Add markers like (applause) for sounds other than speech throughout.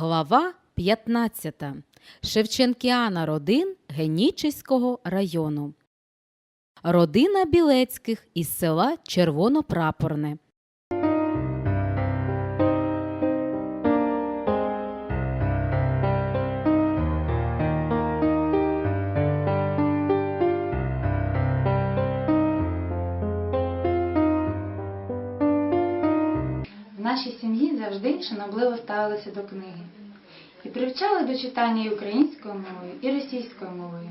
Глава 15. Шевченкіана родин Генічеського району. Родина Білецьких із села Червонопрапорне. Нашій сім'ї завжди шанобливо ставилися до книги і привчали до читання і українською мовою, і російською мовою.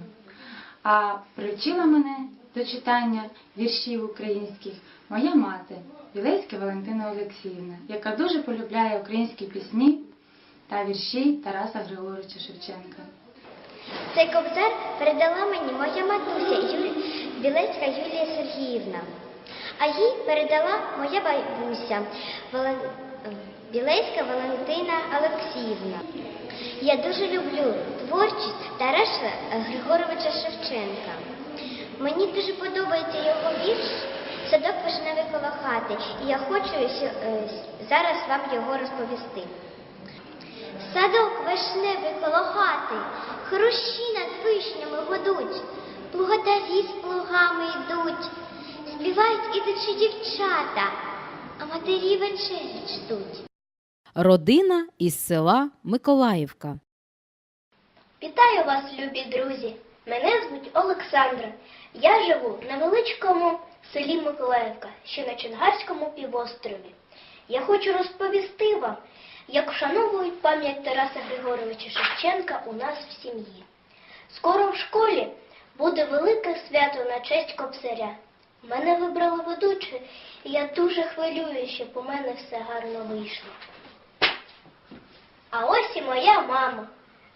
А привчила мене до читання віршів українських моя мати Білецька Валентина Олексіївна, яка дуже полюбляє українські пісні та вірші Тараса Григоровича Шевченка. Цей кобзар передала мені моя матуся Юлі... Білецька Юлія Сергіївна, а їй передала моя бабуся. Білецька Валентина Олексіївна. Я дуже люблю творчість Тараса Григоровича Шевченка. Мені дуже подобається його вірш Садок вишневий коло хати, і я хочу е, зараз вам його розповісти. Садок вишневий коло хати, хрущі над вишнями годуть, плуготарі з плугами йдуть, ідучі дівчата, а матері вечері ждуть. Родина із села Миколаївка. Вітаю вас, любі друзі! Мене звуть Олександра. Я живу на величкому селі Миколаївка, що на Чонгарському півострові. Я хочу розповісти вам, як вшановують пам'ять Тараса Григоровича Шевченка у нас в сім'ї. Скоро в школі буде велике свято на честь кобзаря. Мене вибрали ведучі, і я дуже хвилюю, щоб у мене все гарно вийшло. А ось і моя мама.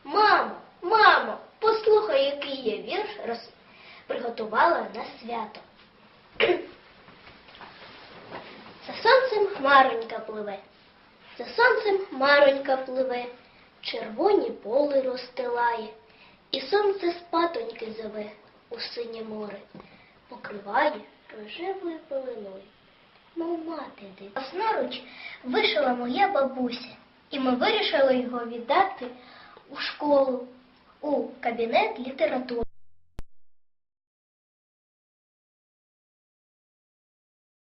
Мамо, мамо, послухай, який я вірш роз... приготувала на свято. (clears throat) За сонцем хмаронька пливе, за сонцем хмаронька пливе, червоні поли розстилає, і сонце спатоньки зове у синє море, покриває рожевою пеленою, мов мати де. Власноруч вишила моя бабуся, і ми вирішили його віддати у школу, у кабінет літератури.